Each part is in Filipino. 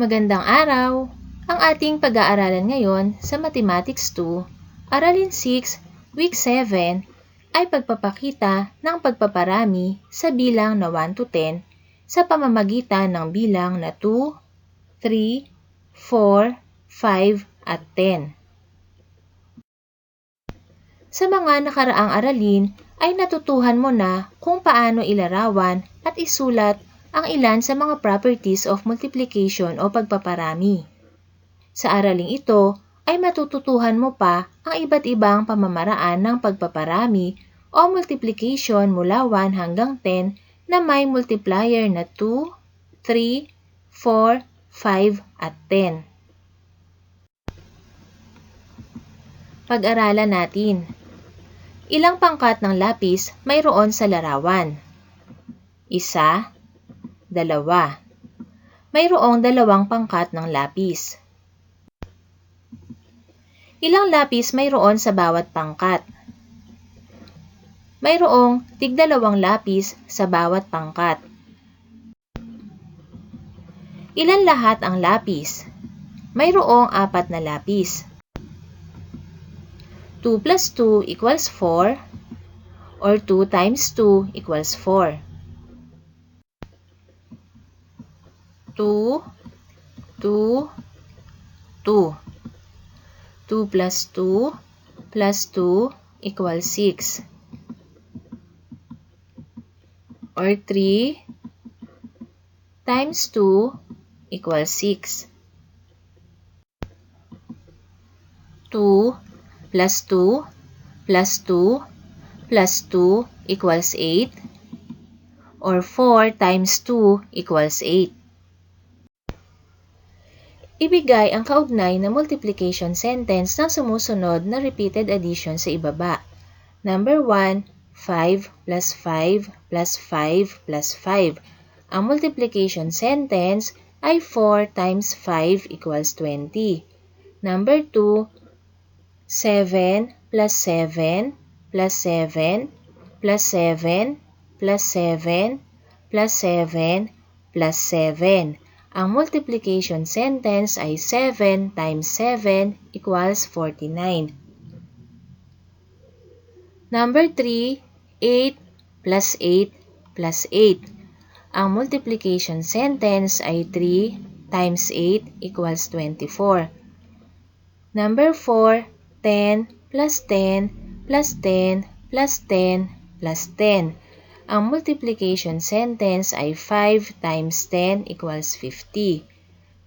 Magandang araw! Ang ating pag-aaralan ngayon sa Mathematics 2, Aralin 6, Week 7, ay pagpapakita ng pagpaparami sa bilang na 1 to 10 sa pamamagitan ng bilang na 2, 3, 4, 5, at 10. Sa mga nakaraang aralin ay natutuhan mo na kung paano ilarawan at isulat ang ilan sa mga properties of multiplication o pagpaparami. Sa araling ito ay matututuhan mo pa ang iba't ibang pamamaraan ng pagpaparami o multiplication mula 1 hanggang 10 na may multiplier na 2, 3, 4, 5, at 10. Pag-aralan natin. Ilang pangkat ng lapis mayroon sa larawan? Isa, dalawa. Mayroong dalawang pangkat ng lapis. Ilang lapis mayroon sa bawat pangkat? Mayroong tigdalawang lapis sa bawat pangkat. Ilan lahat ang lapis? Mayroong apat na lapis. 2 plus 2 equals 4 or 2 times 2 equals 4. 2, 2, 2. 2 plus 2 plus 2 equals 6. Or 3 times 2 equals 6. 2 plus 2 plus 2 plus 2 equals 8 or 4 times 2 equals 8. Ibigay ang kaugnay na multiplication sentence ng sumusunod na repeated addition sa ibaba. Number 1, 5 plus 5 plus 5 plus 5. Ang multiplication sentence ay 4 times 5 equals 20. Number 2, 7 plus 7 plus 7 plus 7 plus 7 plus 7 plus 7. Ang multiplication sentence ay 7 times 7 equals 49. Number 3, 8 plus 8 plus 8. Ang multiplication sentence ay 3 times 8 equals 24. Number 4, 10 plus 10 plus 10 plus 10 plus 10. Ang multiplication sentence ay 5 times 10 equals 50.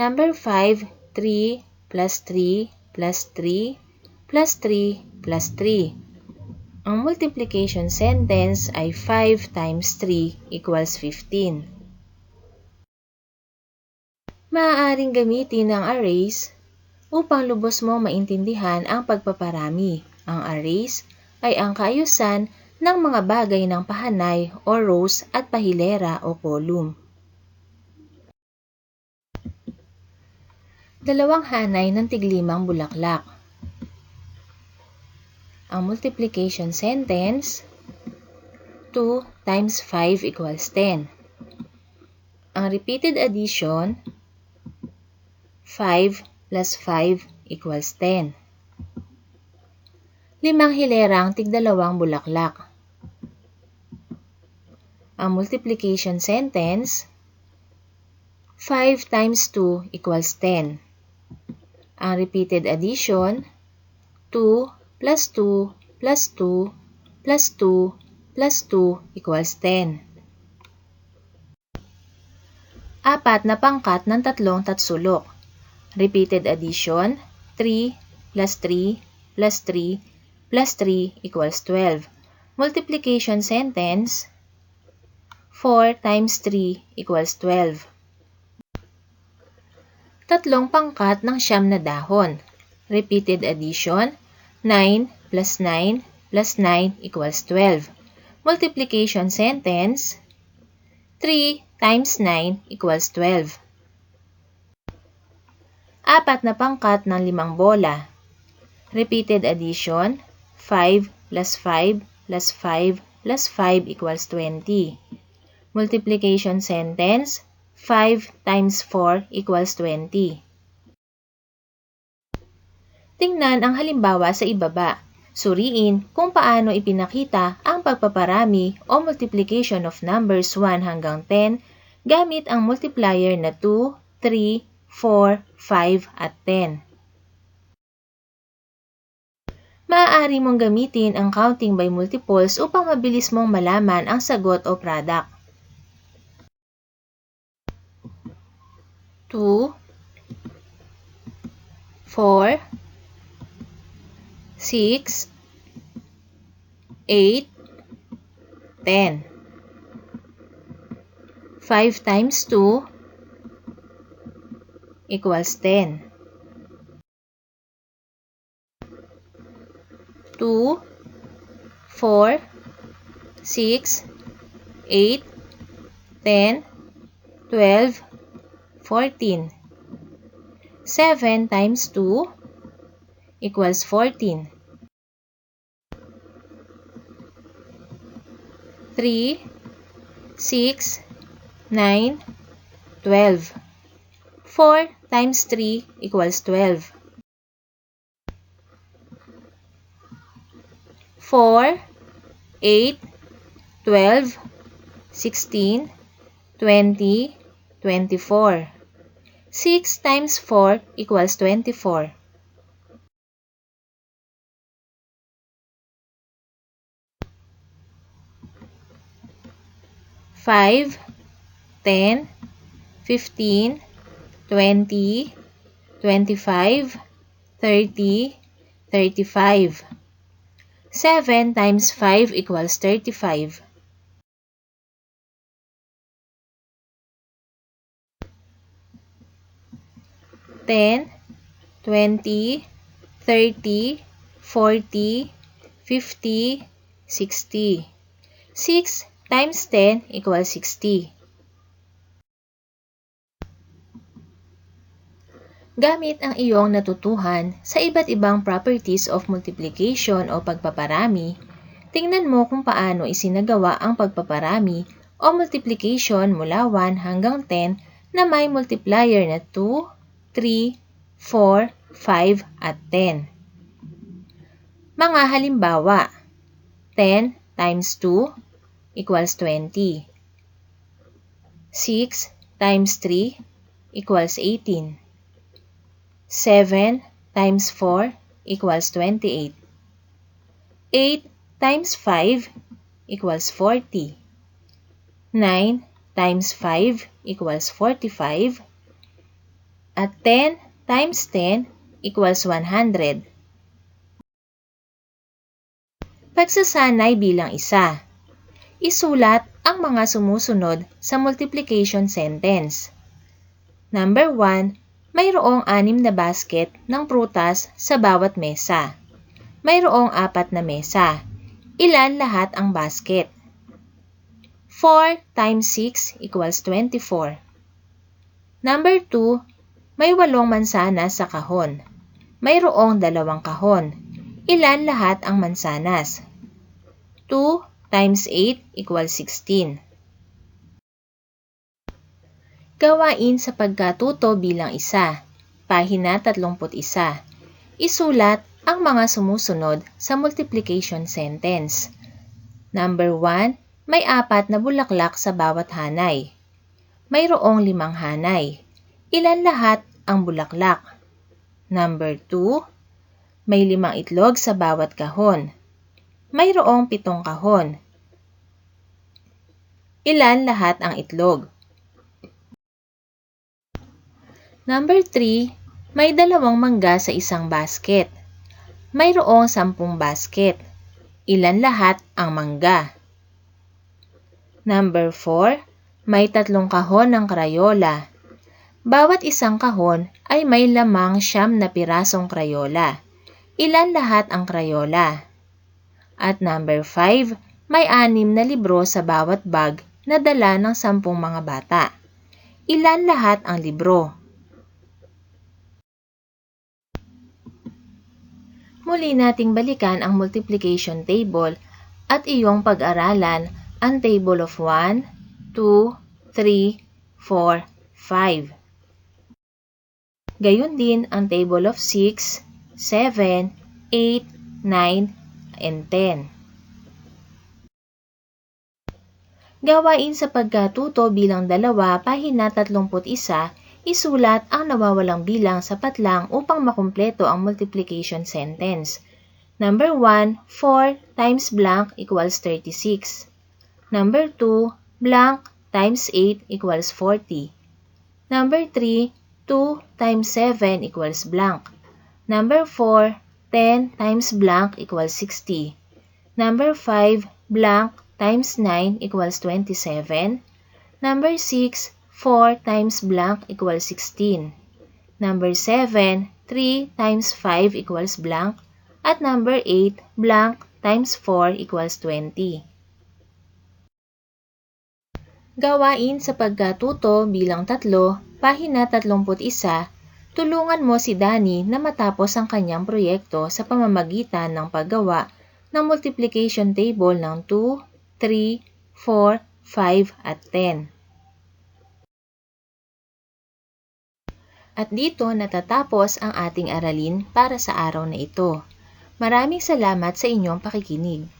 Number 5, 3 plus 3 plus 3 plus 3 plus 3. Ang multiplication sentence ay 5 times 3 equals 15. Maaaring gamitin ang arrays upang lubos mo maintindihan ang pagpaparami. Ang arrays ay ang kaayusan ng mga bagay ng pahanay o rows at pahilera o column. Dalawang hanay ng tiglimang bulaklak. Ang multiplication sentence, 2 times 5 equals 10. Ang repeated addition, 5 plus 5 equals 10. Limang hilerang tigdalawang bulaklak. Ang multiplication sentence, 5 times 2 equals 10. Ang repeated addition, 2 plus 2 plus 2 plus 2 plus 2 equals 10. Apat na pangkat ng tatlong tatsulok. Repeated addition, 3 plus 3 plus 3 plus 3 equals 12. Multiplication sentence, 4 times 3 equals 12. Tatlong pangkat ng siyam na dahon. Repeated addition, 9 plus 9 plus 9 equals 12. Multiplication sentence, 3 times 9 equals 12. Apat na pangkat ng limang bola. Repeated addition, 5 plus 5 plus 5 plus 5 equals 20. Multiplication sentence, 5 times 4 equals 20. Tingnan ang halimbawa sa ibaba. Suriin kung paano ipinakita ang pagpaparami o multiplication of numbers 1 hanggang 10 gamit ang multiplier na 2, 3, 4, 5 at 10. Maaari mong gamitin ang counting by multiples upang mabilis mong malaman ang sagot o product. 2, 4, 6, 8, 10. 5 times 2 equals 10. 2, 4, 6, 8, 10, 12, 14. 7 times 2 equals 14. 3, 6, 9, 12. 4 times 3 equals 12. 4, 8, 12, 16, 20, 24. 6 times 4 equals 24. Five, ten, fifteen, twenty, twenty-five, thirty, thirty-five. Seven times five equals thirty-five. 10, 20, 30, 40, 50, 60. 6 times 10 equals 60. Gamit ang iyong natutuhan sa iba't ibang properties of multiplication o pagpaparami, tingnan mo kung paano isinagawa ang pagpaparami o multiplication mula 1 hanggang 10 na may multiplier na 2, 3, 4, 5 at 10. Mga halimbawa, 10 times 2 equals 20. 6 times 3 equals 18. 7 times 4 equals 28. 8 times 5 equals 40. 9 times 5 equals 45. At 10 times 10 equals 100. Pagsasanay bilang isa. Isulat ang mga sumusunod sa multiplication sentence. Number 1, mayroong anim na basket ng prutas sa bawat mesa. Mayroong apat na mesa. Ilan lahat ang basket? 4 times 6 equals 24. Number 2, may walong mansanas sa kahon. Mayroong dalawang kahon. Ilan lahat ang mansanas? 2 times 8 equals 16. Gawain sa pagkatuto bilang isa. Pahina 31. Isulat ang mga sumusunod sa multiplication sentence. Number 1, may apat na bulaklak sa bawat hanay. Mayroong limang hanay. Ilan lahat ang bulaklak? Number 2, may limang itlog sa bawat kahon. Mayroong pitong kahon. Ilan lahat ang itlog? Number 3, may dalawang mangga sa isang basket. Mayroong sampung basket. Ilan lahat ang mangga? Number 4, may tatlong kahon ng krayola. Bawat isang kahon ay may lamang siyam na pirasong krayola. Ilan lahat ang krayola? At number 5, may anim na libro sa bawat bag na dala ng sampung mga bata. Ilan lahat ang libro? Muli nating balikan ang multiplication table at iyong pag-aralan ang table of 1, 2, 3, 4, 5. Gayun din ang table of 6, 7, 8, 9, and 10. Gawain sa pagkatuto bilang dalawa, pahina 31, isulat ang nawawalang bilang sapat lang upang makumpleto ang multiplication sentence. Number 1, 4 times blank equals 36. Number 2, blank times 8 equals 40. Number 3, 2 times 7 equals blank. Number 4, 10 times blank equals 60. Number 5, blank times 9 equals 27. Number 6, 4 times blank equals 16. Number 7, 3 times 5 equals blank. At number 8, blank times 4 equals 20. Gawain sa pagkatuto bilang tatlo, pahina 31, tulungan mo si Dani na matapos ang kanyang proyekto sa pamamagitan ng paggawa ng multiplication table ng 2, 3, 4, 5 at 10. At dito natatapos ang ating aralin para sa araw na ito. Maraming salamat sa inyong pakikinig.